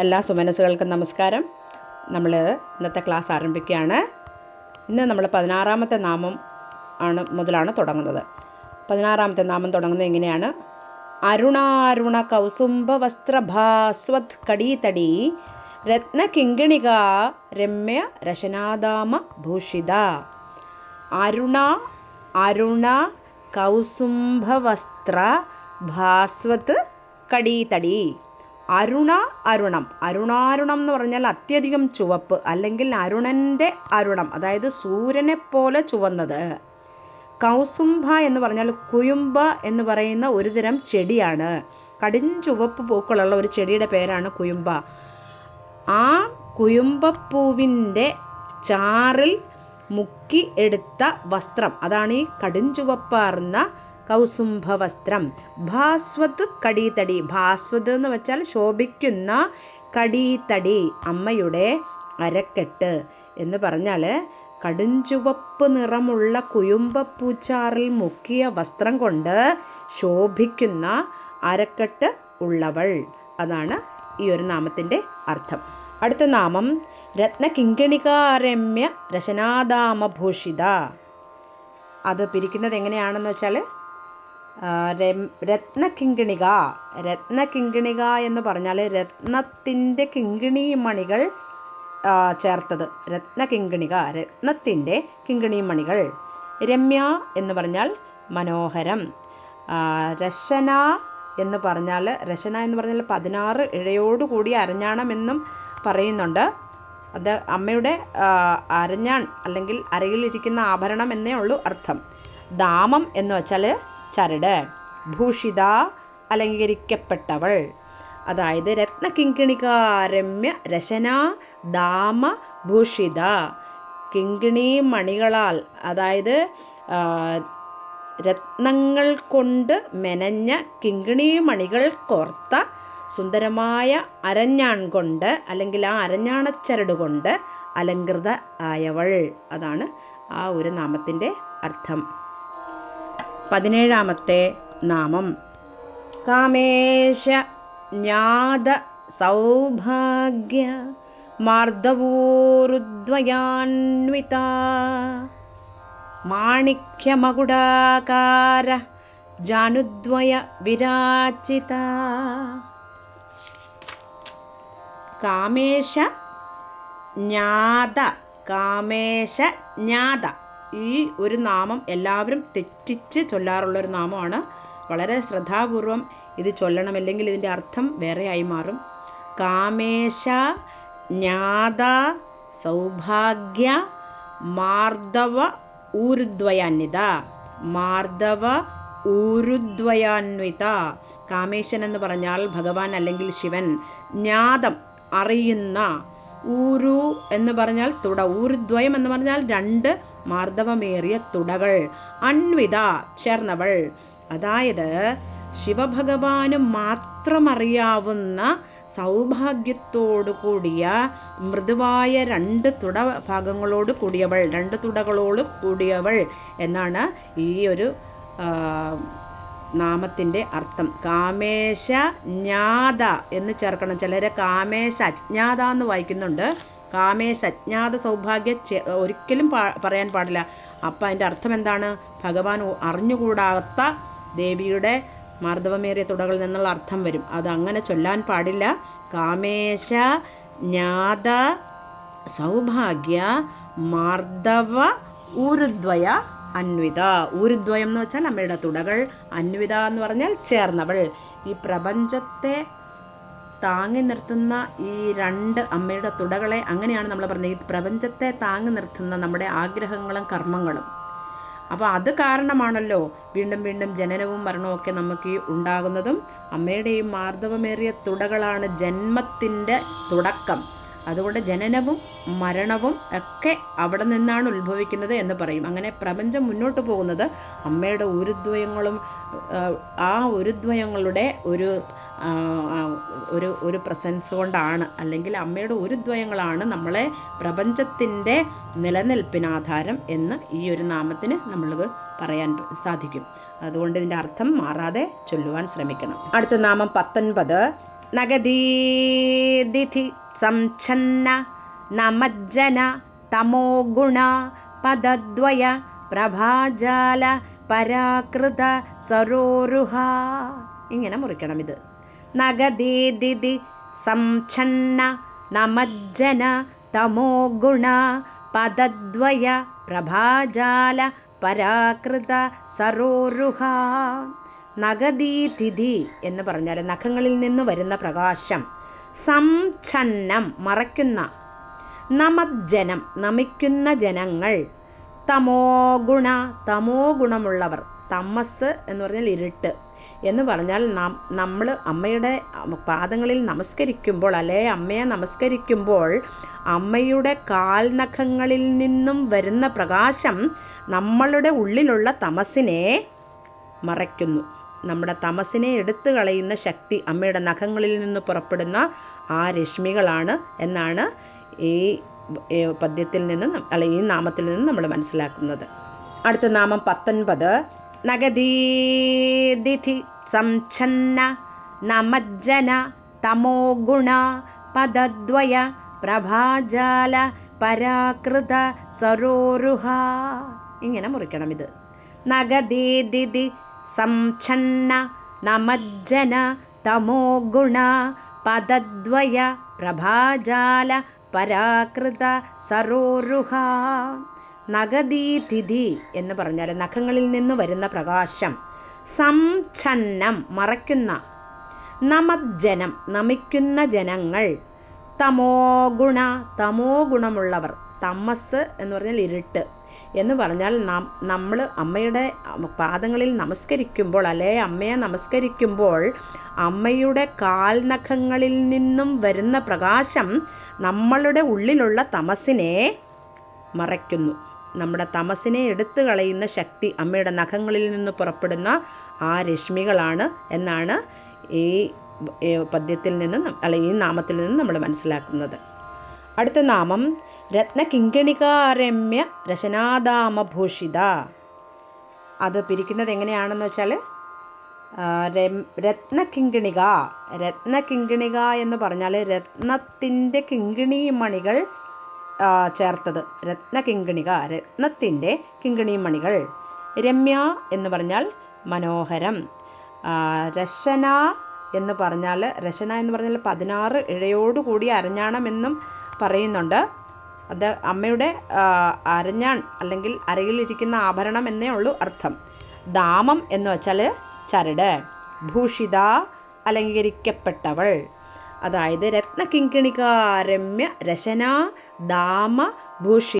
എല്ലാ സുമനസ്സുകൾക്കും നമസ്കാരം. നമ്മൾ ഇന്നത്തെ ക്ലാസ് ആരംഭിക്കുകയാണ്. ഇന്ന് നമ്മൾ പതിനാറാമത്തെ നാമം ആണ് മുതലാണ് തുടങ്ങുന്നത്. പതിനാറാമത്തെ നാമം തുടങ്ങുന്നത് എങ്ങനെയാണ്? അരുണാരുണ കൗസുംഭ വസ്ത്രഭാസ്വത് കടീതടി രത്ന കിങ്കിണിക രമ്യ രശനാദാമ ഭൂഷിത. അരുണ അരുണ കൗസുംഭവസ്ത്ര ഭാസ്വത് കടീതടി അരുണ അരുണം. അരുണാരുണം എന്ന് പറഞ്ഞാൽ അത്യധികം ചുവപ്പ് അല്ലെങ്കിൽ അരുണന്റെ അരുണം അതായത് സൂര്യനെ പോലെ ചുവന്നത്. കൗസുംഭ എന്ന് പറഞ്ഞാൽ കുയുംബ എന്ന് പറയുന്ന ഒരു തരം ചെടിയാണ്. കടിൻ ചുവപ്പ് പൂക്കളുള്ള ഒരു ചെടിയുടെ പേരാണ് കുയുംബ ആ കുയുംബപ്പൂവിന്റെ ചാറിൽ മുക്കി എടുത്ത വസ്ത്രം അതാണ് ഈ കടുംചുവപ്പാർന്ന കൗസുംഭ വസ്ത്രം ഭാസ്വത് കടീതടി. ഭാസ്വത് എന്ന് വെച്ചാൽ ശോഭിക്കുന്ന കടീതടി അമ്മയുടെ അരക്കെട്ട് എന്ന് പറഞ്ഞാൽ കടുഞ്ചുവപ്പ് നിറമുള്ള കുയുമ്പപ്പൂച്ചാറിൽ മുക്കിയ വസ്ത്രം കൊണ്ട് ശോഭിക്കുന്ന അരക്കെട്ട് ഉള്ളവൾ. അതാണ് ഈ ഒരു നാമത്തിന്റെ അർത്ഥം. അടുത്ത നാമം രത്നകിങ്കിണികാരമ്യ രശനാദാമഭൂഷിത. അത് പിരിക്കുന്നത് എങ്ങനെയാണെന്ന് വെച്ചാൽ രത്നകിങ്കിണിക. രത്നകിങ്കിണിക എന്ന് പറഞ്ഞാൽ രത്നത്തിന്റെ കിങ്കിണി മണികൾ ചേർത്തത്. രത്നകിങ്കിണിക രത്നത്തിന്റെ കിങ്കിണി മണികൾ. രമ്യ എന്ന് പറഞ്ഞാൽ മനോഹരം. രശന എന്ന് പറഞ്ഞാൽ രശന എന്ന് പറഞ്ഞാൽ പതിനാറ് ഇഴയോടുകൂടി അരഞ്ഞാണമെന്നും പറയുന്നുണ്ട്. അത് അമ്മയുടെ അരഞ്ഞാൺ അല്ലെങ്കിൽ അരയിലിരിക്കുന്ന ആഭരണം എന്നേ ഉള്ളൂ അർത്ഥം. ദാമം എന്ന് വെച്ചാൽ ചരട് ഭൂഷിത അലങ്കരിക്കപ്പെട്ടവൾ. അതായത് രത്നകിങ്കിണികാരമ്യ രശന ദാമ ഭൂഷിത. കിങ്കിണി മണികളാൽ അതായത് രത്നങ്ങൾ കൊണ്ട് മെനഞ്ഞ കിങ്കിണി മണികൾ കോർത്ത സുന്ദരമായ അരഞ്ഞാൺ കൊണ്ട് അല്ലെങ്കിൽ ആ അരഞ്ഞാണച്ചരട് കൊണ്ട് അലങ്കൃത ആയവൾ. അതാണ് ആ ഒരു നാമത്തിന്റെ അർത്ഥം. പതിനേഴാമത്തെ നാമം. കാമേശ ജ്ഞാത സൗഭാഗ്യ മാർദ്ദവൂരുദ്വയാന്വിത മാണിക്യമകുടാകാര ജാനുദ്വയ വിരാചിത കാമേശ ജ്ഞാത കാമേശ ജ്ഞാത. ഈ ഒരു നാമം എല്ലാവരും തെറ്റിച്ച് ചൊല്ലാറുള്ള ഒരു നാമമാണ്. വളരെ ശ്രദ്ധാപൂർവം ഇത് ചൊല്ലണം. അല്ലെങ്കിൽ ഇതിന്റെ അർത്ഥം വേറെയായി മാറും. കാമേശ ജ്ഞാത സൗഭാഗ്യ മാർദ്ദവ ഊരുദ്വയാന്വിത. മാർദ്ദവ ഊരുദ്വയാന്വിത. കാമേശൻ എന്ന് പറഞ്ഞാൽ ഭഗവാൻ അല്ലെങ്കിൽ ശിവൻ. ജ്ഞാതം അറിയുന്ന ഊരു എന്ന് പറഞ്ഞാൽ തുട ഊരുദ്വയം എന്ന് പറഞ്ഞാൽ രണ്ട് മാർദ്ദവമേറിയ തുടകൾ. അൺവിത ചേർന്നവൾ. അതായത് ശിവഭഗവാന് മാത്രമറിയാവുന്ന സൗഭാഗ്യത്തോടു കൂടിയ മൃദുവായ രണ്ട് തുട ഭാഗങ്ങളോട് കൂടിയവൾ രണ്ട് തുടകളോട് കൂടിയവൾ എന്നാണ് ഈ ഒരു നാമത്തിന്റെ അർത്ഥം. കാമേശ ജ്ഞാത എന്ന് ചേർക്കണം. ചിലരെ കാമേശ അജ്ഞാത എന്ന് വായിക്കുന്നുണ്ട്. കാമേശ അജ്ഞാത സൗഭാഗ്യ ഒരിക്കലും പറയാൻ പാടില്ല. അപ്പം അതിന്റെ അർത്ഥം എന്താണ്? ഭഗവാൻ അറിഞ്ഞുകൂടാത്ത ദേവിയുടെ മാർദ്ദവമേറിയ തുടകളിൽ നിന്നുള്ള അർത്ഥം വരും. അത് അങ്ങനെ ചൊല്ലാൻ പാടില്ല. കാമേശ ജ്ഞാത സൗഭാഗ്യ മാർദ്ദവ ഊരുദ്വയ അന്വിത. ഊരുദ്വയം എന്ന് വെച്ചാൽ അമ്മയുടെ തുടകൾ. അന്വിത എന്ന് പറഞ്ഞാൽ ചേർന്നവൾ. ഈ പ്രപഞ്ചത്തെ താങ്ങി നിർത്തുന്ന ഈ രണ്ട് അമ്മയുടെ തുടകളെ അങ്ങനെയാണ് നമ്മൾ പറഞ്ഞത്. ഈ പ്രപഞ്ചത്തെ താങ്ങി നിർത്തുന്ന നമ്മുടെ ആഗ്രഹങ്ങളും കർമ്മങ്ങളും. അപ്പോൾ അത് കാരണമാണല്ലോ വീണ്ടും വീണ്ടും ജനനവും മരണവും ഒക്കെ നമുക്ക് ഉണ്ടാകുന്നതും. അമ്മയുടെയും മാർദ്ദവമേറിയ തുടകളാണ് ജന്മത്തിന്റെ തുടക്കം. അതുകൊണ്ട് ജനനവും മരണവും ഒക്കെ അവിടെ നിന്നാണ് ഉത്ഭവിക്കുന്നത് എന്ന് പറയും. അങ്ങനെ പ്രപഞ്ചം മുന്നോട്ട് പോകുന്നത് അമ്മയുടെ ഉരുദ്വയങ്ങളും ആ ഉരുദ്വയങ്ങളുടെ ഒരു ഒരു ഒരു പ്രസൻസ് കൊണ്ടാണ് അല്ലെങ്കിൽ അമ്മയുടെ ഉരുദ്വയങ്ങളാണ് നമ്മളെ പ്രപഞ്ചത്തിന്റെ നിലനിൽപ്പിനാധാരം എന്ന് ഈ ഒരു നാമത്തിന് നമ്മൾക്ക് പറയാൻ സാധിക്കും. അതുകൊണ്ട് ഇതിന്റെ അർത്ഥം മാറാതെ ചൊല്ലുവാൻ ശ്രമിക്കണം. അടുത്ത നാമം പത്തൊൻപത്. നഗദീദിഥി സംഛന്ന നമജ്ജന തമോഗുണ പദദ്വയ പ്രഭാജാല പരാകൃത സരോരുഹ. ഇങ്ങനെ മുറിക്കണം ഇത്. നഗദീദിതി സംഛന്ന നമജ്ജന തമോഗുണ പദദ്വയ പ്രഭാജാല പരാകൃത സരോരുഹ. നഗദീതിഥി എന്ന് പറഞ്ഞാൽ നഖങ്ങളിൽ നിന്ന് വരുന്ന പ്രകാശം. സംഛന്നം മറയ്ക്കുന്ന. നമജ്ജനം നമിക്കുന്ന ജനങ്ങൾ. തമോഗുണ തമോ ഗുണമുള്ളവർ. തമസ് എന്ന് പറഞ്ഞാൽ ഇരുട്ട്. എന്ന് പറഞ്ഞാൽ നാം നമ്മൾ അമ്മയുടെ പാദങ്ങളിൽ നമസ്കരിക്കുമ്പോൾ അല്ലെ അമ്മയെ നമസ്കരിക്കുമ്പോൾ അമ്മയുടെ കാൽനഖങ്ങളിൽ നിന്നും വരുന്ന പ്രകാശം നമ്മളുടെ ഉള്ളിലുള്ള തമസിനെ മറയ്ക്കുന്നു. നമ്മുടെ തമസിനെ എടുത്തു കളയുന്ന ശക്തി അമ്മയുടെ നഖങ്ങളിൽ നിന്ന് പുറപ്പെടുന്ന ആ രശ്മികളാണ് എന്നാണ് ഈ പദ്യത്തിൽ നിന്ന് അല്ലെങ്കിൽ അല്ല ഈ നാമത്തിൽ നിന്ന് നമ്മൾ മനസ്സിലാക്കുന്നത്. അടുത്ത നാമം പത്തൊൻപത്. നഗദീതിഥി സംഛന്ന നമജ്ജന തമോ ഗുണ പദദ്വയ പ്രഭാജാല പരാകൃത സരോരുഹ. ഇങ്ങനെ മുറിക്കണം ഇത്. നഗദീദിതി സംഛന്ന നമജ്ജന തമോഗുണ പദദ്വയ പ്രഭാജാല പരാകൃത സരോരുഹ. നഗദീതിഥി എന്ന് പറഞ്ഞാൽ നഖങ്ങളിൽ നിന്ന് വരുന്ന പ്രകാശം. സംഛന്നം മറയ്ക്കുന്ന. നമജ്ജനം നമിക്കുന്ന ജനങ്ങൾ. തമോ ഗുണ തമോ ഗുണമുള്ളവർ തമസ് എന്ന് പറഞ്ഞാൽ ഇരുട്ട്. എന്ന് പറഞ്ഞാൽ നാം നമ്മൾ അമ്മയുടെ പാദങ്ങളിൽ നമസ്കരിക്കുമ്പോൾ അല്ലെ അമ്മയെ നമസ്കരിക്കുമ്പോൾ അമ്മയുടെ കാൽനഖങ്ങളിൽ നിന്നും വരുന്ന പ്രകാശം നമ്മളുടെ ഉള്ളിലുള്ള തമസിനെ മറയ്ക്കുന്നു. നമ്മുടെ തമസിനെ എടുത്തു കളയുന്ന ശക്തി അമ്മയുടെ നഖങ്ങളിൽ നിന്ന് പുറപ്പെടുന്ന ആ രശ്മികളാണ് എന്നാണ് ഈ പദ്യത്തിൽ നിന്ന് നം- അല്ല ഈ നാമത്തിൽ നിന്ന് നമ്മൾ മനസ്സിലാക്കുന്നത്. അടുത്ത നാമം രത്നകിങ്കണികാരമ്യ രശനാദാമഭൂഷിത അത് പിരിക്കുന്നത് എങ്ങനെയാണെന്ന് വെച്ചാൽ രത്നകിങ്കിണിക രത്നകിങ്കിണിക എന്ന് പറഞ്ഞാൽ രത്നത്തിന്റെ കിങ്കിണി മണികൾ ചേർത്തത്. രത്നകിങ്കിണിക രത്നത്തിന്റെ കിങ്കിണി മണികൾ രമ്യ എന്ന് പറഞ്ഞാൽ മനോഹരം. രശന എന്ന് പറഞ്ഞാൽ രശന എന്ന് പറഞ്ഞാൽ പതിനാറ് ഇഴയോടുകൂടി അരഞ്ഞാണം എന്നും പറയുന്നുണ്ട്. അത് അമ്മയുടെ അരഞ്ഞാൺ അല്ലെങ്കിൽ അരയിലിരിക്കുന്ന ആഭരണം എന്നേ ഉള്ളൂ അർത്ഥം. ദാമം എന്ന് വെച്ചാൽ ചരട് ഭൂഷിത അലങ്കരിക്കപ്പെട്ടവൾ. അതായത് രത്നകിങ്കിണികാരമ്യ രശന ദാമ ഭൂഷി